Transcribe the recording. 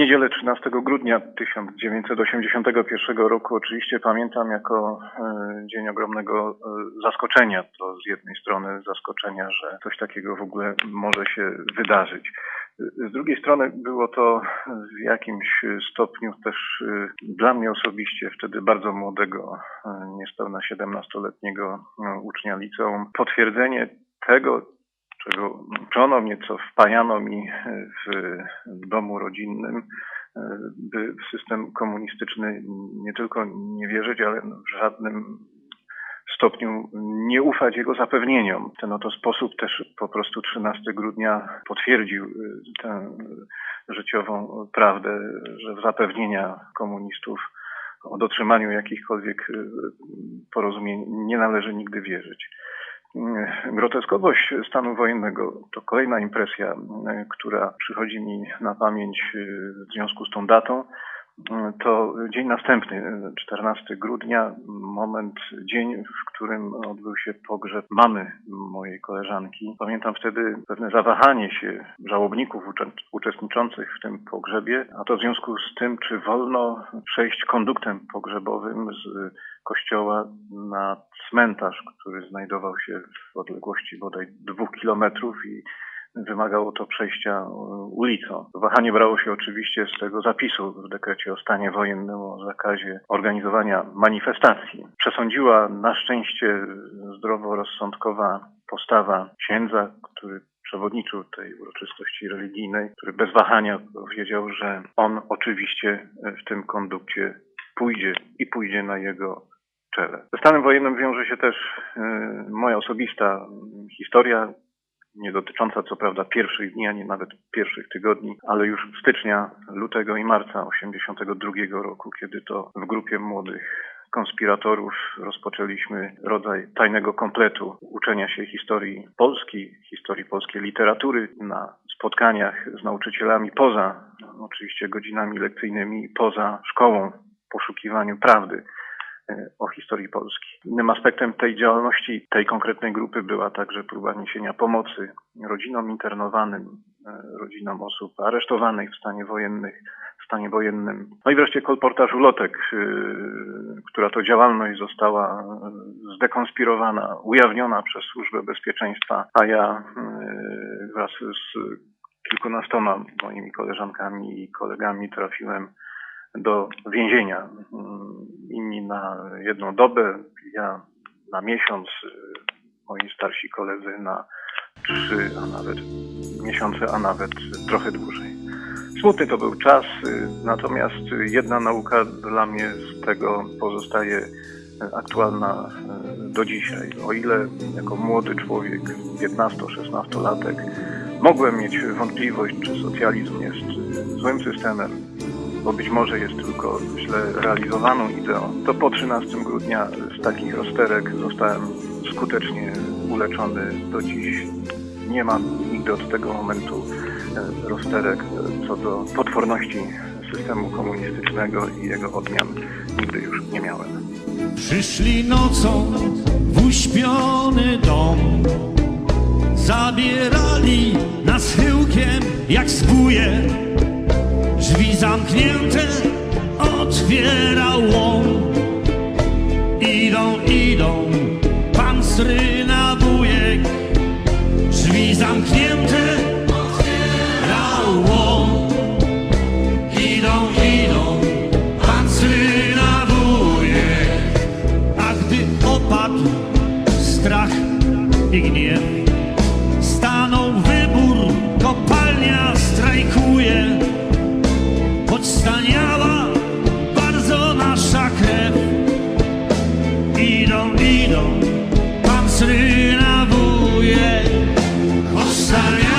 Niedzielę 13 grudnia 1981 roku oczywiście pamiętam jako e, dzień ogromnego e, zaskoczenia. To z jednej strony zaskoczenia, że coś takiego w ogóle może się wydarzyć. Z drugiej strony było to w jakimś stopniu też e, dla mnie osobiście, wtedy bardzo młodego, e, niespełna 17-letniego e, ucznia liceum, potwierdzenie tego, czego uczono mnie, co wpajano mi w domu rodzinnym, by w system komunistyczny nie tylko nie wierzyć, ale w żadnym stopniu nie ufać jego zapewnieniom. Ten oto sposób też po prostu 13 grudnia potwierdził y, tę życiową prawdę, że w zapewnienia komunistów o dotrzymaniu jakichkolwiek y, porozumień nie należy nigdy wierzyć. Y, Groteskowość stanu wojennego to kolejna impresja, y, która przychodzi mi na pamięć y, w związku z tą datą. Y, To dzień następny, y, 14 grudnia, moment, dzień, w którym odbył się pogrzeb mamy mojej koleżanki. Pamiętam wtedy pewne zawahanie się żałobników uczestniczących w tym pogrzebie, a to w związku z tym, czy wolno przejść konduktem pogrzebowym z kościoła na cmentarz, który znajdował się w odległości bodaj dwóch kilometrów i wymagało to przejścia e, ulicą. Wahanie brało się oczywiście z tego zapisu w dekrecie o stanie wojennym o zakazie organizowania manifestacji. Przesądziła na szczęście zdroworozsądkowa postawa księdza, który przewodniczył tej uroczystości religijnej, który bez wahania powiedział, że on oczywiście w tym kondukcie pójdzie i pójdzie na jego czele. Ze stanem wojennym wiąże się też y, moja osobista historia, nie dotycząca co prawda pierwszych dni, ani nawet pierwszych tygodni, ale już stycznia, lutego i marca 82 roku, kiedy to w grupie młodych konspiratorów rozpoczęliśmy rodzaj tajnego kompletu uczenia się historii Polski, historii polskiej literatury na spotkaniach z nauczycielami poza oczywiście godzinami lekcyjnymi, poza szkołą, poszukiwaniu prawdy o historii Polski. Innym aspektem tej działalności, tej konkretnej grupy była także próba niesienia pomocy rodzinom internowanym, e, rodzinom osób aresztowanych w stanie wojennych, w stanie wojennym. No i wreszcie kolportaż ulotek, e, która to działalność została e, zdekonspirowana, ujawniona przez Służbę Bezpieczeństwa, a ja wraz z kilkunastoma moimi koleżankami i kolegami trafiłem do więzienia. Inni na jedną dobę, ja na miesiąc, y, moi starsi koledzy na trzy, a nawet miesiące, a nawet trochę dłużej. Smutny to był czas, y, natomiast jedna nauka dla mnie z tego pozostaje y, aktualna do dzisiaj. O ile jako młody człowiek, 15-16-latek, mogłem mieć wątpliwość, czy socjalizm jest złym systemem, bo być może jest tylko źle realizowaną ideą, to po 13 grudnia z takich rozterek zostałem skutecznie uleczony do dziś. Nie mam nigdy od tego momentu e, rozterek e, co do potworności systemu komunistycznego i jego odmian. Nigdy już nie miałem. Przyszli nocą w uśpiony dom Zabierali nas chyłkiem jak zbóje Drzwi zamknięte otwierał łom Idą, idą, pan sryna wujek Drzwi zamknięte otwierał łom Idą, idą, pan sryna wujek a gdy opadł strach i gniew, Yeah.